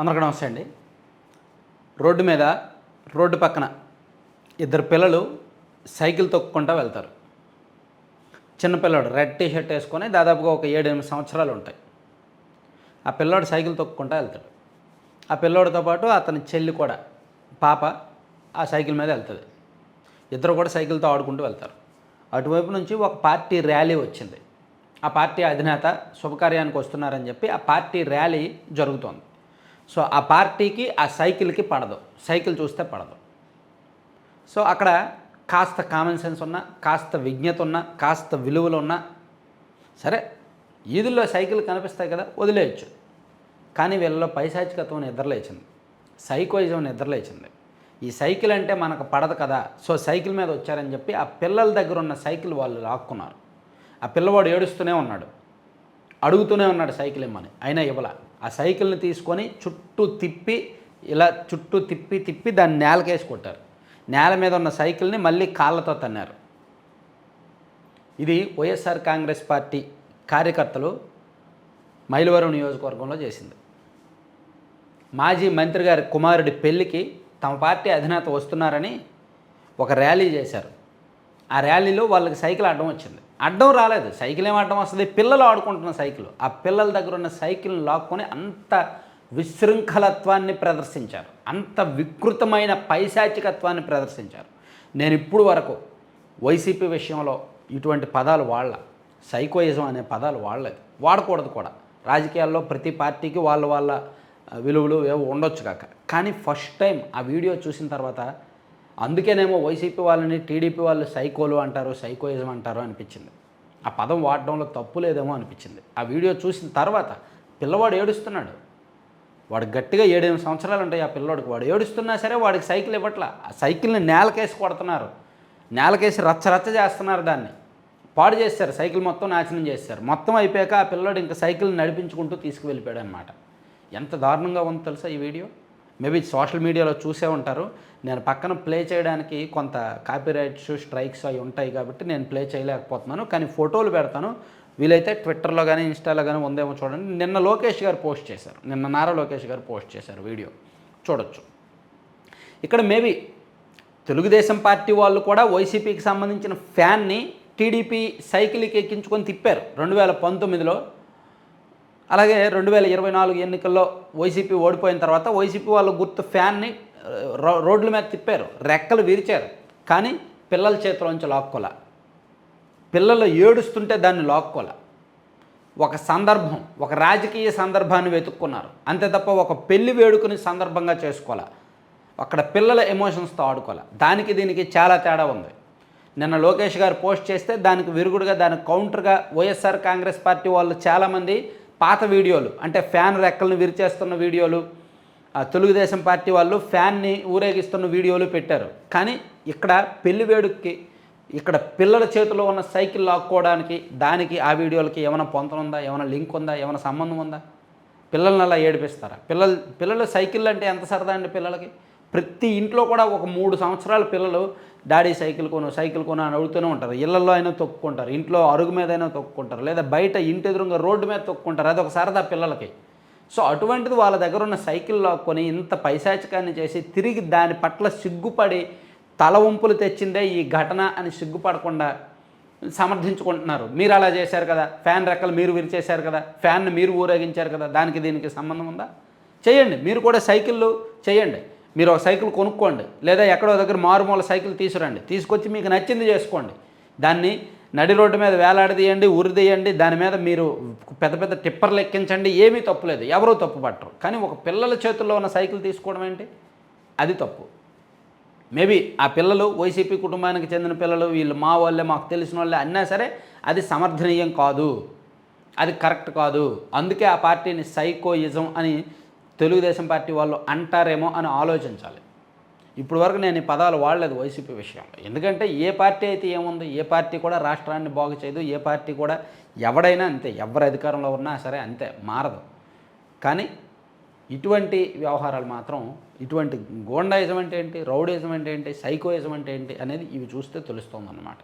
అందరికీ నమస్తే అండి. రోడ్డు మీద రోడ్డు పక్కన ఇద్దరు పిల్లలు సైకిల్ తొక్కుకుంటూ వెళ్తారు. చిన్న పిల్లోడు రెడ్ టీ షర్ట్ వేసుకొని దాదాపుగా ఒక ఏడు ఎనిమిది సంవత్సరాలు ఉంటాయి. ఆ పిల్లోడు సైకిల్ తొక్కుకుంటూ వెళ్తాడు. ఆ పిల్లోడితో పాటు అతని చెల్లి కూడా పాప ఆ సైకిల్ మీద వెళ్తుంది. ఇద్దరు కూడా సైకిల్తో ఆడుకుంటూ వెళ్తారు. అటువైపు నుంచి ఒక పార్టీ ర్యాలీ వచ్చింది. ఆ పార్టీ అధినేత శుభకార్యానికి వస్తున్నారని చెప్పి ఆ పార్టీ ర్యాలీ జరుగుతోంది. సో ఆ పార్టీకి ఆ సైకిల్కి పడదు. సైకిల్ చూస్తే పడదు. సో అక్కడ కాస్త కామన్ సెన్స్ ఉన్నా కాస్త విజ్ఞత ఉన్నా కాస్త విలువలు ఉన్నా సరే ఈదుల్లో సైకిల్ కనిపిస్తాయి కదా వదిలేయచ్చు. కానీ వీళ్ళలో పైశాచికత్వం నిద్రలేచింది సైకోయిజం నిద్రలేచింది ఈ సైకిల్ అంటే మనకు పడదు కదా సో సైకిల్ మీద వచ్చారని చెప్పి ఆ పిల్లల దగ్గర ఉన్న సైకిల్ వాళ్ళు లాక్కున్నారు. ఆ పిల్లవాడు ఏడుస్తూనే ఉన్నాడు. అడుగుతూనే ఉన్నాడు సైకిల్ ఇమ్మని అయినా ఇవ్వాల. ఆ సైకిల్ని తీసుకొని చుట్టూ తిప్పి ఇలా చుట్టూ తిప్పి తిప్పి దాన్ని నేలకేసి కొట్టారు. నేల మీద ఉన్న సైకిల్ని మళ్ళీ కాళ్ళతో తన్నారు. ఇది వైఎస్ఆర్ కాంగ్రెస్ పార్టీ కార్యకర్తలు మైలవరం నియోజకవర్గంలో చేసింది. మాజీ మంత్రి గారి కుమారుడి పెళ్ళికి తమ పార్టీ అధినేత వస్తున్నారని ఒక ర్యాలీ చేశారు. ఆ ర్యాలీలో వాళ్ళకి సైకిల్ అడ్డం వచ్చింది. అడ్డం రాలేదు. సైకిల్ ఏం అడ్డం వస్తుంది? పిల్లలు ఆడుకుంటున్న సైకిల్. ఆ పిల్లల దగ్గర ఉన్న సైకిల్ని లాక్కొని అంత విశృంఖలత్వాన్ని ప్రదర్శించారు. అంత వికృతమైన పైశాచికత్వాన్ని ప్రదర్శించారు. నేను ఇప్పుడు వరకు వైసీపీ విషయంలో ఇటువంటి పదాలు వాళ్ళ సైకోయిజం అనే పదాలు వాడలేదు. వాడకూడదు కూడా. రాజకీయాల్లో ప్రతి పార్టీకి వాళ్ళ వాళ్ళ విలువలు ఏవో ఉండొచ్చు కాక. కానీ ఫస్ట్ టైం ఆ వీడియో చూసిన తర్వాత అందుకేనేమో వైసీపీ వాళ్ళని టీడీపీ వాళ్ళు సైకోలు అంటారు సైకోయిజం అంటారు అనిపించింది. ఆ పదం వాడడంలో తప్పు లేదేమో అనిపించింది. ఆ వీడియో చూసిన తర్వాత పిల్లవాడు ఏడుస్తున్నాడు. వాడు గట్టిగా ఏడెనిమిది సంవత్సరాలు ఉంటాయి ఆ పిల్లోడికి. వాడు ఏడుస్తున్నా సరే వాడికి సైకిల్ ఇవ్వట్లా. ఆ సైకిల్ని నేలకేసి కొడుతున్నారు. నేలకేసి రచ్చ రచ్చ చేస్తున్నారు దాన్ని. పాడు చేస్తారు. సైకిల్ మొత్తం నాశనం చేస్తారు. మొత్తం అయిపోయాక ఆ పిల్లోడు ఇంకా సైకిల్ నడిపించుకుంటూ తీసుకువెళ్ళిపోయాడు అనమాట ఎంత దారుణంగా ఉందో తెలుసా ఈ వీడియో? మేబీ సోషల్ మీడియాలో చూసే ఉంటారు. నేను పక్కన ప్లే చేయడానికి కొంత కాపీరైట్స్ స్ట్రైక్స్ అవి ఉంటాయి కాబట్టి నేను ప్లే చేయలేకపోతున్నాను. కానీ ఫోటోలు పెడతాను. వీలైతే ట్విట్టర్లో కానీ ఇన్స్టాలో కానీ ఉందేమో చూడండి. నిన్న లోకేష్ గారు పోస్ట్ చేశారు. నిన్న నారా లోకేష్ గారు పోస్ట్ చేశారు వీడియో. చూడొచ్చు. ఇక్కడ మేబీ తెలుగుదేశం పార్టీ వాళ్ళు కూడా వైసీపీకి సంబంధించిన ఫ్యాన్ని టీడీపీ సైకిల్కి ఎక్కించుకొని తిప్పారు. రెండు వేల పంతొమ్మిదిలో అలాగే రెండు వేల ఇరవై నాలుగు ఎన్నికల్లో వైసీపీ ఓడిపోయిన తర్వాత వైసీపీ వాళ్ళు గుర్తు ఫ్యాన్ని రో- రోడ్ల మీద తిప్పారు రెక్కలు విరిచారు. కానీ పిల్లల చేతిలోంచి లాక్కోల. పిల్లలు ఏడుస్తుంటే దాన్ని లాక్కోల. ఒక సందర్భం ఒక రాజకీయ సందర్భాన్ని వెతుక్కున్నారు. అంతే తప్ప ఒక పెళ్ళి వేడుకని సందర్భంగా చేసుకోవాలి అక్కడ పిల్లల ఎమోషన్స్తో ఆడుకోవాలి దానికి దీనికి చాలా తేడా ఉంది. నిన్న లోకేష్ గారు పోస్ట్ చేస్తే దానికి విరుగుడుగా దానికి కౌంటర్గా వైఎస్ఆర్ కాంగ్రెస్ పార్టీ వాళ్ళు చాలామంది పాత వీడియోలు అంటే ఫ్యాన్ రెక్కలను విరిచేస్తున్న వీడియోలు ఆ తెలుగుదేశం పార్టీ వాళ్ళు ఫ్యాన్ని ఊరేగిస్తున్న వీడియోలు పెట్టారు. కానీ ఇక్కడ పెళ్ళి వేడుకకి ఇక్కడ పిల్లల చేతిలో ఉన్న సైకిల్ లాక్కోవడానికి దానికి ఆ వీడియోలకి ఏమైనా పొంతన ఉందా? ఏమైనా లింక్ ఉందా? ఏమైనా సంబంధం ఉందా? పిల్లల్ని అలా ఏడిపిస్తారా? పిల్లలు పిల్లలు సైకిల్ అంటే ఎంత సరదా అండి పిల్లలకి? ప్రతి ఇంట్లో కూడా ఒక మూడు సంవత్సరాల పిల్లలు డాడీ సైకిల్ కొను సైకిల్ కొను అని అడుగుతూనే ఉంటారు. ఇళ్ళలో అయినా తొక్కుకుంటారు. ఇంట్లో అరుగు మీద అయినా తొక్కుకుంటారు. లేదా బయట ఇంటి ఎదురుగా రోడ్డు మీద తొక్కుంటారు అది ఒక సరదా పిల్లలకి. సో అటువంటిది వాళ్ళ దగ్గర ఉన్న సైకిల్ లాక్కొని ఇంత పైశాచికాన్ని చేసి తిరిగి దాని పట్ల సిగ్గుపడి తల వంపులు తెచ్చిందే ఈ ఘటన అని సిగ్గుపడకుండా సమర్థించుకుంటున్నారు. మీరు అలా చేశారు కదా. ఫ్యాన్ రెక్కలు మీరు విరిచేశారు కదా. ఫ్యాన్ మీరు ఊరేగించారు కదా. దానికి దీనికి సంబంధం ఉందా? చేయండి. మీరు కూడా సైకిళ్ళు చేయండి. మీరు ఒక సైకిల్ కొనుక్కోండి. లేదా ఎక్కడో దగ్గర మారుమూల సైకిల్ తీసుకురండి. తీసుకొచ్చి మీకు నచ్చింది చేసుకోండి. దాన్ని నడి రోడ్డు మీద వేలాడదీయండి ఉరిదీయండి దాని మీద మీరు పెద్ద పెద్ద టిప్పర్లు ఎక్కించండి. ఏమీ తప్పులేదు ఎవరూ తప్పు పట్టరు. కానీ ఒక పిల్లల చేతుల్లో ఉన్న సైకిల్ తీసుకోవడం ఏంటి? అది తప్పు. మేబీ ఆ పిల్లలు వైసీపీ కుటుంబానికి చెందిన పిల్లలు వీళ్ళు మా వాళ్ళే మాకు తెలిసిన వాళ్ళే అన్నా సరే అది సమర్థనీయం కాదు. అది కరెక్ట్ కాదు. అందుకే ఆ పార్టీని సైకోయిజం అని తెలుగుదేశం పార్టీ వాళ్ళు అంటారేమో అని ఆలోచించాలి. ఇప్పుడు వరకు నేను ఈ పదాలు వాడలేదు వైసీపీ విషయంలో. ఎందుకంటే ఏ పార్టీ అయితే ఏముంది ఏ పార్టీ కూడా రాష్ట్రాన్ని బాగు చేయదు ఏ పార్టీ కూడా ఎవడైనా అంతే ఎవరు అధికారంలో ఉన్నా సరే అంతే మారదు. కానీ ఇటువంటి వ్యవహారాలు మాత్రం ఇటువంటి గోండాయిజం అంటే ఏంటి రౌడీజం అంటే ఏంటి సైకోయిజం అంటే ఏంటి అనేది ఇవి చూస్తే తెలుస్తుంది అన్నమాట